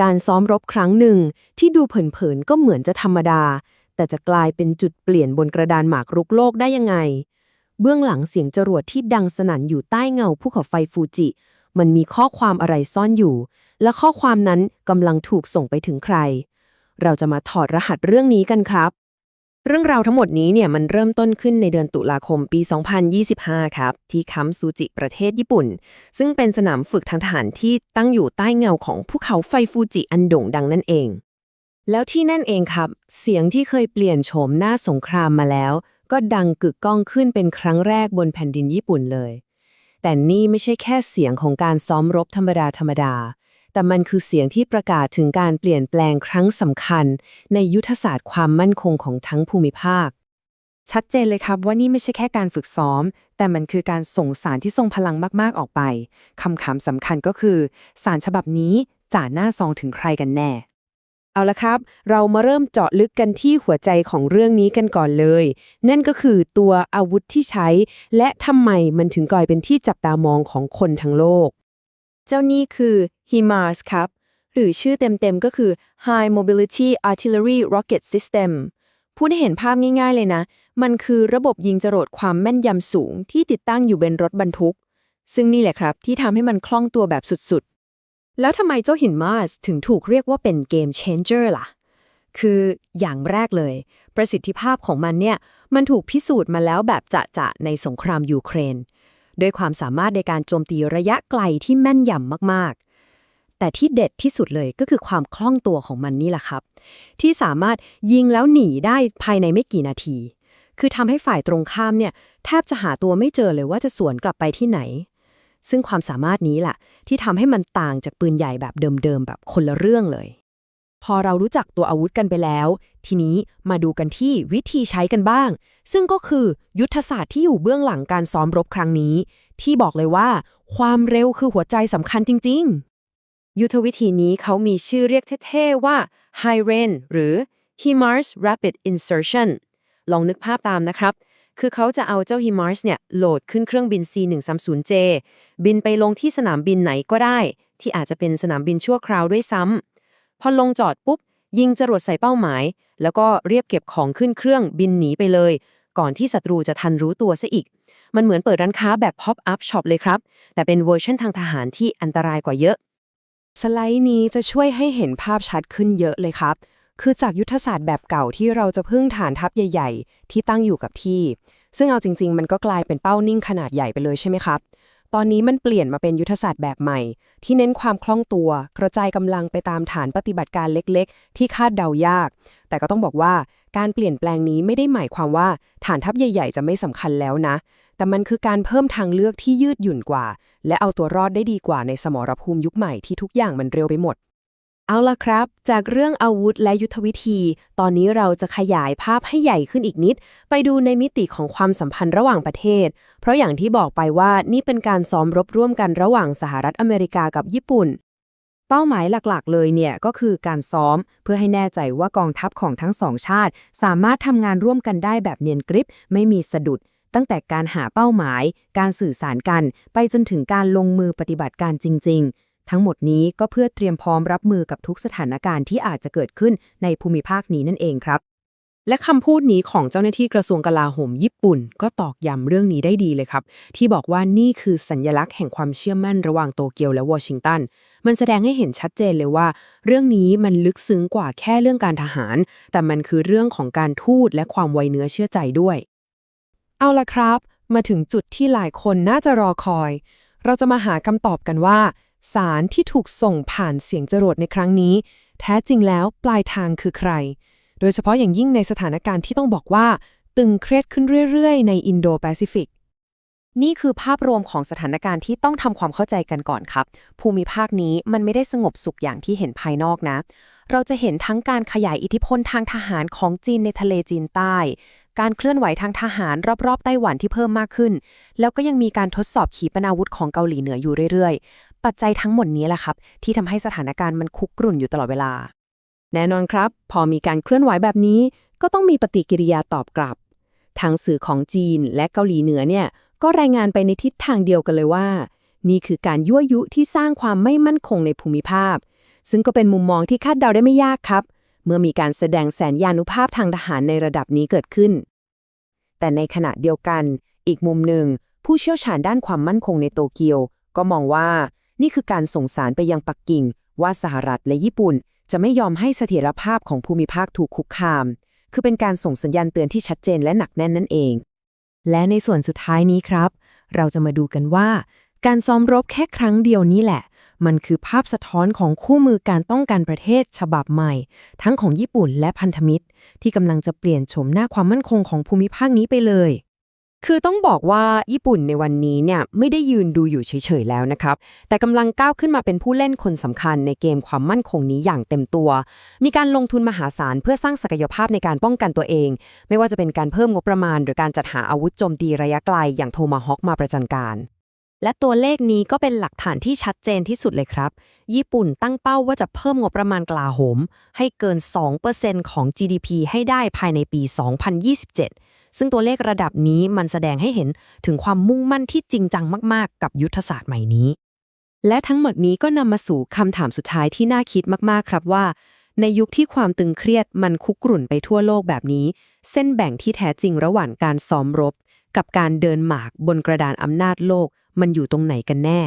การซ้อมรบครั้งหนึ่ง ที่ดูเผินๆก็เหมือนจะธรรมดา แต่จะกลายเป็นจุดเปลี่ยนบนกระดานหมากรุกโลกได้ยังไง เบื้องหลังเสียงจรวดที่ดังสนั่นอยู่ใต้เงาภูเขาไฟฟูจิ มันมีข้อความอะไรซ่อนอยู่ และข้อความนั้นกำลังถูกส่งไปถึงใคร เราจะมาถอดรหัสเรื่องนี้กันครับ เรื่องราวทั้งหมดนี้เนี่ยมันเริ่มต้นขึ้นในเดือนตุลาคมปี 2025 ครับ ที่คัมซูจิประเทศญี่ปุ่น ซึ่งเป็นสนามฝึกทางทหารที่ตั้งอยู่ใต้เงาของภูเขาไฟฟูจิอันโด่งดังนั่นเอง แล้วที่นั่นเองครับ เสียงที่เคยเปลี่ยนโฉมหน้าสงครามมาแล้ว ก็ดังกึกก้องขึ้นเป็นครั้งแรกบนแผ่นดินญี่ปุ่นเลย แต่นี่ไม่ใช่แค่เสียงของการซ้อมรบธรรมดาธรรมดา แต่มันคือเสียงที่ประกาศถึงการเปลี่ยนแปลงครั้งสำคัญ ในยุทธศาสตร์ความมั่นคงของทั้งภูมิภาค ชัดเจนเลยครับว่านี่ไม่ใช่แค่การฝึกซ้อม แต่มันคือการส่งสารที่ทรงพลังมากๆออกไปคำถามสำคัญก็คือ สารฉบับนี้จ่าหน้าซองถึงใครกันแน่ เอาละครับ เรามาเริ่มเจาะลึกกันที่หัวใจของเรื่องนี้กันก่อนเลย นั่นก็คือตัวอาวุธที่ใช้ และทำไมมันถึงกลายเป็นที่จับตามองของคนทั้งโลก เจ้านี่คือ HIMARS ครับ หรือชื่อเต็มๆก็คือ High Mobility Artillery Rocket System พูดให้เห็นภาพง่ายๆเลยนะ มันคือระบบยิงจรวดความแม่นยำสูงที่ติดตั้งอยู่บนรถบรรทุก ซึ่งนี่แหละครับที่ทำให้มันคล่องตัวแบบสุดๆ แล้วทำไมเจ้าหินมาสถึงถูกเรียกว่าเป็นเกม changer ล่ะ คืออย่างแรกเลย ประสิทธิภาพของมันเนี่ย มันถูกพิสูจน์มาแล้วแบบจะๆในสงครามยูเครน ด้วยความสามารถในการโจมตีระยะไกลที่แม่นยำมาก ๆ แต่ที่เด็ดที่สุดเลยก็คือความคล่องตัวของมันนี่แหละครับ ที่สามารถยิงแล้วหนีได้ภายในไม่กี่นาที คือทำให้ฝ่ายตรงข้ามเนี่ยแทบจะหาตัวไม่เจอเลยว่าจะสวนกลับไปที่ไหน ซึ่งความสามารถนี้แหละที่ทำให้มันต่างจากปืนใหญ่แบบเดิมๆแบบคนละเรื่องเลย พอเรารู้จักตัวอาวุธกันไปแล้ว ทีนี้มาดูกันที่วิธีใช้กันบ้าง ซึ่งก็คือยุทธศาสตร์ที่อยู่เบื้องหลังการซ้อมรบครั้งนี้ ที่บอกเลยว่า ความเร็วคือหัวใจสำคัญจริง ๆ ยุทธวิธีนี้เขามีชื่อเรียกเท่ๆว่า High Rain หรือ HIMARS Rapid Insertion ลองนึกภาพตามนะครับ คือเขาจะเอาเจ้า HIMARS เนี่ยโหลดขึ้นเครื่องบิน C130J บินไปลงที่สนามบินไหนก็ได้ ที่อาจจะเป็นสนามบินชั่วคราวด้วยซ้ำ อลงจอดปุ๊บ ยิงจรวดใส่เป้าหมาย แล้วก็เรียบเก็บของขึ้นเครื่องบินหนีไปเลย ก่อนที่ศัตรูจะทันรู้ตัวซะอีก มันเหมือนเปิดร้านค้าแบบ pop up shop เลยครับ แต่เป็นเวอร์ชันทางทหารที่อันตรายกว่าเยอะ สไลด์นี้จะช่วยให้เห็นภาพชัดขึ้นเยอะเลยครับ คือจากยุทธศาสตร์แบบเก่าที่เราจะพึ่งฐานทัพใหญ่ ๆ ที่ตั้งอยู่กับที่ ซึ่งเอาจริง ๆ มันก็กลายเป็นเป้านิ่งขนาดใหญ่ไปเลยใช่ไหมครับ ตอนนี้มันเปลี่ยนมาเป็นยุทธศาสตร์แบบใหม่ ที่เน้นความคล่องตัว กระจายกำลังไปตามฐานปฏิบัติการเล็ก ๆ ที่คาดเดายาก แต่ก็ต้องบอกว่าการเปลี่ยนแปลงนี้ไม่ได้หมายความว่าฐานทัพใหญ่ ๆ จะไม่สำคัญแล้วนะ แต่มันคือการเพิ่มทางเลือกที่ยืดหยุ่นกว่า และเอาตัวรอดได้ดีกว่าในสมรภูมิยุคใหม่ที่ทุกอย่างมันเร็วไปหมด เอาละครับ จากเรื่องอาวุธและยุทธวิธี ตอนนี้เราจะขยายภาพให้ใหญ่ขึ้นอีกนิด ไปดูในมิติของความสัมพันธ์ระหว่างประเทศ เพราะอย่างที่บอกไปว่านี่เป็นการซ้อมรบร่วมกันระหว่างสหรัฐอเมริกากับญี่ปุ่น เป้าหมายหลักๆ เลยเนี่ยก็คือการซ้อมเพื่อให้แน่ใจว่ากองทัพของทั้งสองชาติ สามารถทำงานร่วมกันได้แบบเนียนกริบไม่มีสะดุด ตั้งแต่การหาเป้าหมาย การสื่อสารกัน ไปจนถึงการลงมือปฏิบัติการจริง ๆ ทั้งหมดนี้ก็เพื่อเตรียมพร้อมรับมือกับทุกสถานการณ์ที่อาจจะเกิดขึ้นในภูมิภาคนี้นั่นเองครับ และคำพูดนี้ของเจ้าหน้าที่กระทรวงกลาโหมญี่ปุ่น ก็ตอกย้ำเรื่องนี้ได้ดีเลยครับ ที่บอกว่านี่คือสัญญลักษณ์แห่งความเชื่อมั่นระหว่างโตเกียวและวอชิงตัน มันแสดงให้เห็นชัดเจนเลยว่า เรื่องนี้มันลึกซึ้งกว่าแค่เรื่องการทหาร แต่มันคือเรื่องของการทูตและความไวเนื้อเชื่อใจด้วย เอาละครับ มาถึงจุดที่หลายคนน่าจะรอคอย เราจะมาหาคำตอบกันว่า สารที่ถูกส่งผ่านเสียงจรวดในครั้งนี้ แท้จริงแล้วปลายทางคือใคร โดยเฉพาะอย่างยิ่งในสถานการณ์ที่ต้องบอกว่า ตึงเครียดขึ้นเรื่อยๆ ในอินโดแปซิฟิก นี่คือภาพรวมของสถานการณ์ที่ต้องทำความเข้าใจกันก่อนครับ ภูมิภาคนี้มันไม่ได้สงบสุขอย่างที่เห็นภายนอกนะ เราจะเห็นทั้งการขยายอิทธิพลทางทหารของจีนในทะเลจีนใต้ การเคลื่อนไหวทางทหารรอบๆไต้หวันที่เพิ่มมากขึ้น แล้วก็ยังมีการทดสอบขีปนาวุธของเกาหลีเหนืออยู่เรื่อยๆ ปัจจัยทั้งหมดนี้แหละครับ ที่ทำให้สถานการณ์มันคุกรุ่นอยู่ตลอดเวลา แน่นอนครับ พอมีการเคลื่อนไหวแบบนี้ ก็ต้องมีปฏิกิริยาตอบกลับ ทางสื่อของจีนและเกาหลีเหนือเนี่ยก็รายงานไปในทิศทางเดียวกันเลยว่า นี่คือการยั่วยุที่สร้างความไม่มั่นคงในภูมิภาค ซึ่งก็เป็นมุมมองที่คาดเดาได้ไม่ยากครับ เมื่อมีการแสดงแสนยานุภาพทางทหารในระดับนี้เกิดขึ้น แต่ในขณะเดียวกัน อีกมุมหนึ่ง ผู้เชี่ยวชาญด้านความมั่นคงในโตเกียว ก็มองว่า นี่คือการส่งสารไปยังปักกิ่ง ว่าสหรัฐและญี่ปุ่น จะไม่ยอมให้เสถียรภาพของภูมิภาคถูกคุกคาม คือเป็นการส่งสัญญาณเตือนที่ชัดเจนและหนักแน่นนั่นเอง และในส่วนสุดท้ายนี้ครับ เราจะมาดูกันว่า การซ้อมรบแค่ครั้งเดียวนี้แหละ มันคือภาพสะท้อนของคู่มือการป้องกันประเทศฉบับใหม่ ทั้งของญี่ปุ่นและพันธมิตร ที่กำลังจะเปลี่ยนโฉมหน้าความมั่นคงของภูมิภาคนี้ไปเลย คือต้องบอกว่าญี่ปุ่นในวันนี้เนี่ยไม่ได้ยืนดูอยู่เฉยๆแล้วนะครับ แต่กำลังก้าวขึ้นมาเป็นผู้เล่นคนสำคัญในเกมความมั่นคงนี้อย่างเต็มตัว มีการลงทุนมหาศาลเพื่อสร้างศักยภาพในการป้องกันตัวเอง ไม่ว่าจะเป็นการเพิ่มงบประมาณ หรือการจัดหาอาวุธโจมตีระยะไกลอย่างโทมาฮอคมาประจันการ และตัวเลขนี้ก็เป็นหลักฐานที่ชัดเจนที่สุดเลยครับ ญี่ปุ่นตั้งเป้าว่าจะเพิ่มงบประมาณกลาโหม ให้เกิน 2%ของ GDP ให้ได้ภายในปี 2027 ซึ่งตัวเลขระดับนี้มันแสดงให้เห็นถึงความมุ่งมั่นที่จริงจังมากๆ กับยุทธศาสตร์ใหม่นี้ และทั้งหมดนี้ก็นำมาสู่คำถามสุดท้ายที่น่าคิดมากๆ ครับว่า ในยุคที่ความตึงเครียดมันคุกรุ่นไปทั่วโลกแบบนี้ เส้นแบ่งที่แท้จริงระหว่างการซ้อมรบ กับการเดินหมากบนกระดานอำนาจโลก มันอยู่ตรงไหนกันแน่